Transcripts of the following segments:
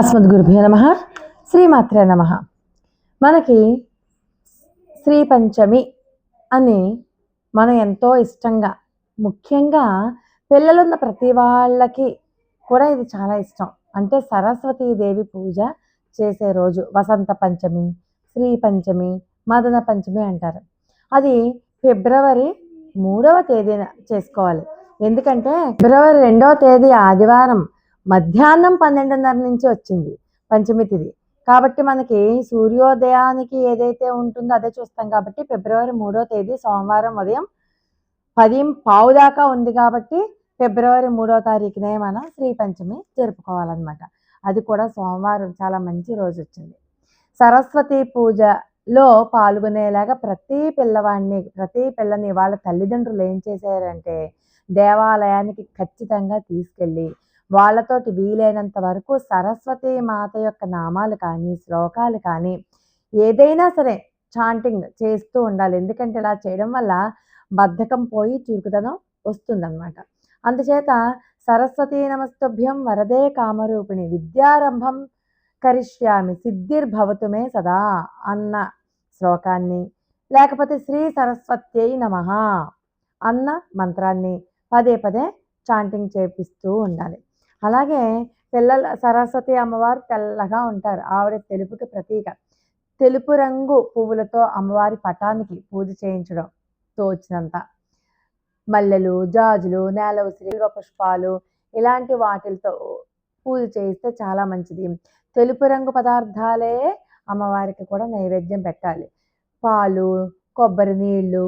అస్మద్గురుభ్యో నమ. శ్రీమాత్రే నమ. మనకి శ్రీ పంచమి అని మనం ఎంతో ఇష్టంగా ముఖ్యంగా పిల్లలున్న ప్రతి వాళ్ళకి కూడా ఇది చాలా ఇష్టం. అంటే సరస్వతీదేవి పూజ చేసే రోజు వసంత పంచమి శ్రీ పంచమి మదన పంచమి అంటారు. అది ఫిబ్రవరి మూడవ తేదీన చేసుకోవాలి. ఎందుకంటే ఫిబ్రవరి రెండవ తేదీ ఆదివారం మధ్యాహ్నం పన్నెండున్నర నుంచి వచ్చింది పంచమి తిది కాబట్టి మనకి సూర్యోదయానికి ఏదైతే ఉంటుందో అదే చూస్తాం కాబట్టి ఫిబ్రవరి మూడో తేదీ సోమవారం ఉదయం పది పావు దాకా ఉంది కాబట్టి ఫిబ్రవరి మూడో తారీఖునే మనం శ్రీ పంచమి జరుపుకోవాలన్నమాట. అది కూడా సోమవారం చాలా మంచి రోజు వచ్చింది. సరస్వతి పూజలో పాల్గొనేలాగా ప్రతి పిల్లవాడిని ప్రతి పిల్లని వాళ్ళ తల్లిదండ్రులు ఏం చేశారంటే దేవాలయానికి ఖచ్చితంగా తీసుకెళ్ళి వాళ్ళతోటి వీలైనంత వరకు సరస్వతి మాత యొక్క నామాలు కానీ శ్లోకాలు కానీ ఏదైనా సరే చాంటింగ్ చేస్తూ ఉండాలి. ఎందుకంటే ఇలా చేయడం వల్ల బద్ధకం పోయి చురుకుదనం వస్తుందన్నమాట. అందుచేత సరస్వతీ నమస్తుభ్యం వరదే కామరూపిణి విద్యారంభం కరిష్యామి సిద్ధిర్భవతుమే సదా అన్న శ్లోకాన్ని. లేకపోతే శ్రీ సరస్వత్యై నమ అన్న మంత్రాన్ని పదే పదే చాంటింగ్ చేపిస్తూ ఉండాలి. అలాగే పిల్లల సరస్వతి అమ్మవారు తెల్లగా ఉంటారు. ఆవిడ తెలుపుకి ప్రతీక. తెలుపు రంగు పువ్వులతో అమ్మవారి పటానికి పూజ చేయించడం తోచినంత. మల్లెలు జాజులు నేల శ్రీవ పుష్పాలు ఇలాంటి వాటిలతో పూజ చేయిస్తే చాలా మంచిది. తెలుపు రంగు పదార్థాలే అమ్మవారికి కూడా నైవేద్యం పెట్టాలి. పాలు కొబ్బరి నీళ్ళు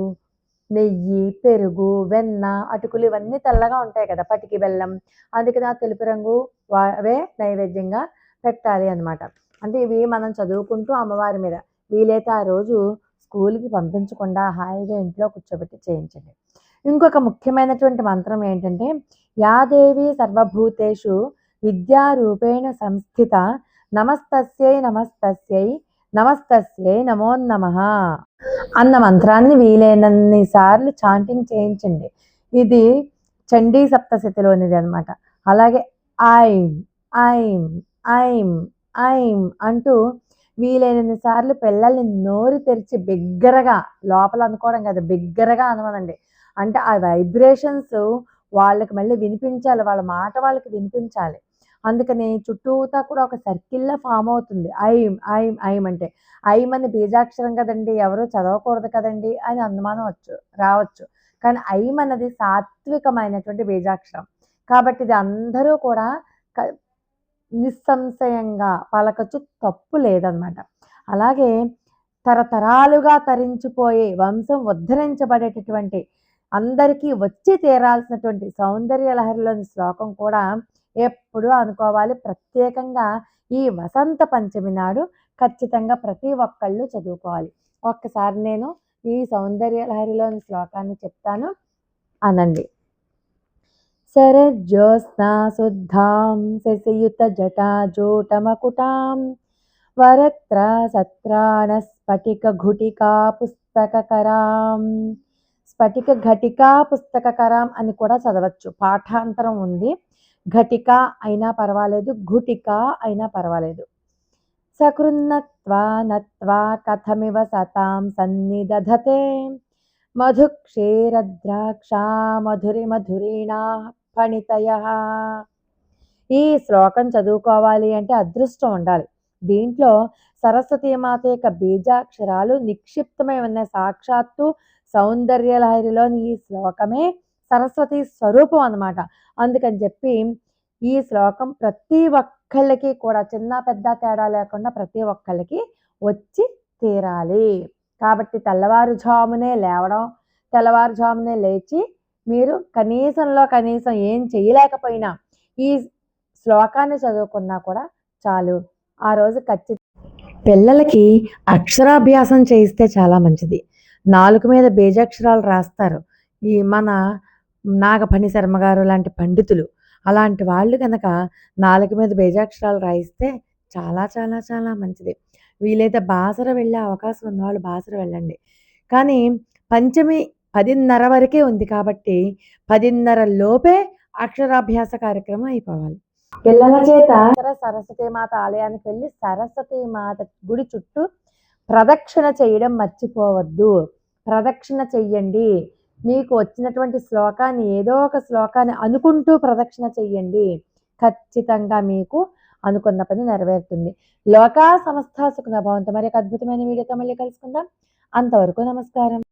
నెయ్యి పెరుగు వెన్న అటుకులు ఇవన్నీ తెల్లగా ఉంటాయి కదా పటికి బెల్లం. అందుకని ఆ తెలుపు రంగు అవే నైవేద్యంగా పెట్టాలి అనమాట అంటే ఇవి మనం చదువుకుంటూ అమ్మవారి మీద వీలైతే ఆ రోజు స్కూల్కి పంపించకుండా హాయిగా ఇంట్లో కూర్చోబెట్టి చేయించండి. ఇంకొక ముఖ్యమైనటువంటి మంత్రం ఏంటంటే యాదేవి సర్వభూతేషు విద్యారూపేణ సంస్థిత నమస్తస్యై నమస్తస్యై నమస్తస్యై నమో నమ. అన్న మంత్రాన్ని వీలైనన్ని సార్లు చాంటింగ్ చేయించండి. ఇది చండీ సప్తశతిలోనిది అనమాట అలాగే ఐం ఐం ఐం ఐం అంటూ వీలైనన్ని సార్లు పిల్లల్ని నోరు తెరిచి బిగ్గరగా లోపల అనుకోవడం కదా బిగ్గరగా అనమనండి. అంటే ఆ వైబ్రేషన్స్ వాళ్ళకి మళ్ళీ వినిపించాలి వాళ్ళ మాట వాళ్ళకి వినిపించాలి. అందుకని చుట్టూతా కూడా ఒక సర్కిల్లో ఫామ్ అవుతుంది. ఐం ఐం ఐం అంటే ఐం అని బీజాక్షరం కదండి ఎవరు చదవకూడదు కదండి అని అనుమానం వచ్చు రావచ్చు. కానీ ఐం అన్నది సాత్వికమైనటువంటి బీజాక్షరం. కాబట్టి ఇది అందరూ కూడా నిస్సంశయంగా పలకచ్చు తప్పు లేదనమాట. అలాగే తరతరాలుగా తరించిపోయే వంశం ఉద్ధరించబడేటటువంటి అందరికీ వచ్చి తీరాల్సినటువంటి సౌందర్య లహరిలోని శ్లోకం కూడా ఎప్పుడు అనుకోవాలి. ప్రత్యేకంగా ఈ వసంత పంచమి నాడు ఖచ్చితంగా ప్రతి ఒక్కళ్ళు చదువుకోవాలి. ఒక్కసారి నేను ఈ సౌందర్య లహరిలోని శ్లోకాన్ని చెప్తాను. అనండి. శరజ్యోత్స్నా శుద్ధాం శశియుత జటాజూటమకుటాం వరత్ర సత్రాణ స్ఫటిక ఘుటికా పుస్తకకరాం స్ఫటిక ఘటికా పుస్తకకరాం అని కూడా చదవచ్చు. పాఠాంతరం ఉంది. ఘటిక అయినా పర్వాలేదు ఘుటిక అయినా పర్వాలేదు. సకృన్నత్వా నత్వా కథమివ సతాం సన్నిదధతే. మధుక్షీరద్రాక్ష మధురి మధురీణా ఫణితయ. ఈ శ్లోకం చదువుకోవాలి అంటే అదృష్టం ఉండాలి. దీంట్లో సరస్వతి మాత యొక్క బీజాక్షరాలు నిక్షిప్తమై ఉన్న సాక్షాత్తు సౌందర్య లహరిలోని ఈ శ్లోకమే సరస్వతి స్వరూపం అన్నమాట. అందుకని చెప్పి ఈ శ్లోకం ప్రతి ఒక్కళ్ళకి కూడా చిన్న పెద్ద తేడా లేకుండా ప్రతి ఒక్కళ్ళకి వచ్చి తీరాలి. కాబట్టి తెల్లవారుజామునే లేవడం తెల్లవారుజామునే లేచి మీరు కనీసంలో కనీసం ఏం చేయలేకపోయినా ఈ శ్లోకాన్ని చదువుకున్నా కూడా చాలు. ఆ రోజు ఖచ్చితంగా పిల్లలకి అక్షరాభ్యాసం చేయిస్తే చాలా మంచిది. నాలుగు మీద బీజాక్షరాలు రాస్తారు. ఈ మన నాగఫణి శర్మ గారు లాంటి పండితులు. అలాంటి వాళ్ళు కనుక నాలుగు మీద బీజాక్షరాలు రాయిస్తే చాలా చాలా చాలా మంచిది. వీలైతే బాసర వెళ్ళే అవకాశం ఉన్న వాళ్ళు బాసర వెళ్ళండి. కానీ పంచమి పదిన్నర వరకే ఉంది కాబట్టి పదిన్నర లోపే అక్షరాభ్యాస కార్యక్రమం అయిపోవాలి. పిల్లల చేత సరస్వతి మాత ఆలయానికి వెళ్ళి సరస్వతి మాత గుడి చుట్టూ ప్రదక్షిణ చేయడం మర్చిపోవద్దు. ప్రదక్షిణ చెయ్యండి. మీకు వచ్చినటువంటి శ్లోకాన్ని ఏదో ఒక శ్లోకాన్ని అనుకుంటూ ప్రదక్షిణ చెయ్యండి. ఖచ్చితంగా మీకు అనుకున్న పని నెరవేరుతుంది. లోకా సమస్త సుఖన భవంతు. మరి ఒక అద్భుతమైన వీడియోతో మళ్ళీ కలుసుకుందాం. అంతవరకు నమస్కారం.